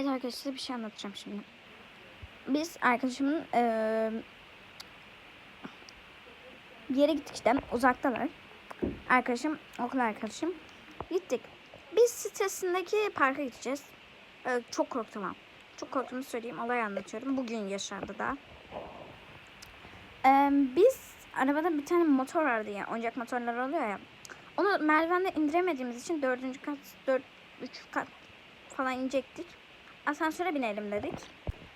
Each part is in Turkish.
Evet arkadaşlar bir şey anlatacağım şimdi. Biz arkadaşımın eee bir yere gittik işte uzaktalar. Arkadaşım okul arkadaşım. Gittik. Biz sitesindeki parka gideceğiz. Ee, çok korktum ha. Çok korktuğumu söyleyeyim. Olay anlatıyorum. Bugün yaşandı da. Ee, biz arabada bir tane motor vardı ya. Oyuncak motorlar oluyor ya. Onu merdivende indiremediğimiz için dördüncü kat, dört, üç kat falan inecektik. Asansöre binelim dedik.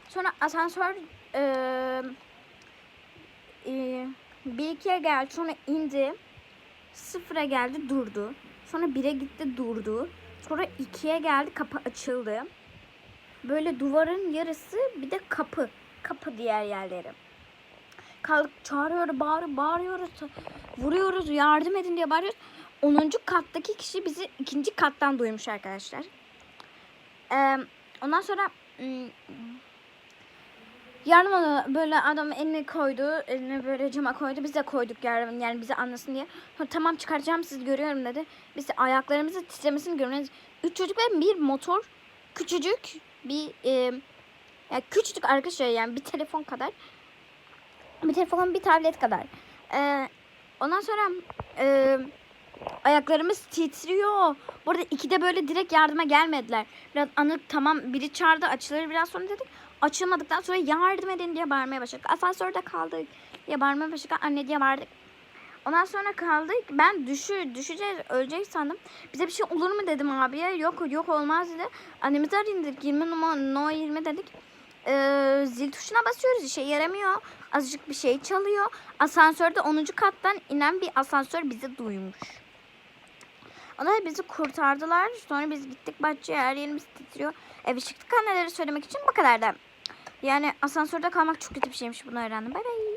Sonra asansör eee eee, bir ikiye geldi sonra indi. Sıfıra geldi durdu. Sonra bire gitti durdu. Sonra ikiye geldi kapı açıldı. Böyle duvarın yarısı bir de kapı. Kapı diğer yerleri. Kaldık çağırıyor, bağırıyor, bağırıyoruz. Vuruyoruz, yardım edin diye bağırıyoruz. 10. kattaki kişi bizi ikinci kattan duymuş arkadaşlar. Ee, ondan sonra ım, yardım böyle adam elini koydu. Elini böyle cama koydu. Biz de koyduk yardım yani bizi anlasın diye. Sonra, tamam çıkaracağım sizi görüyorum dedi. Biz de ayaklarımızı titremesini görüyoruz. Üç çocuk ve bir motor. Küçücük bir e, yani küçücük arkadaşlar yani bir telefon kadar. Bir telefon bir tablet kadar. Ee, ondan sonra e, ayaklarımız titriyor. Bu arada ikide böyle direkt yardıma gelmediler. Biraz anık tamam biri çağırdı açılır biraz sonra dedik. Açılmadıktan sonra yardım edin diye bağırmaya başladık. Asansörde kaldık diye bağırmaya başladık. Anne diye bağırdık. Ondan sonra kaldık. Ben düşü, düşeceğiz, öleceğiz sandım. Bize bir şey olur mu dedim abiye. Yok yok olmaz dedi. Annemizi arayın dedik. 20 numara no 20 dedik. Ee, zil tuşuna basıyoruz. işe yaramıyor. Azıcık bir şey çalıyor. Asansörde 10. kattan inen bir asansör bizi duymuş. Onlar bizi kurtardılar. Sonra biz gittik bahçeye her yerimiz titriyor. Eve çıktık anneleri söylemek için bu kadar da. Yani asansörde kalmak çok kötü bir şeymiş bunu öğrendim. Bay bay.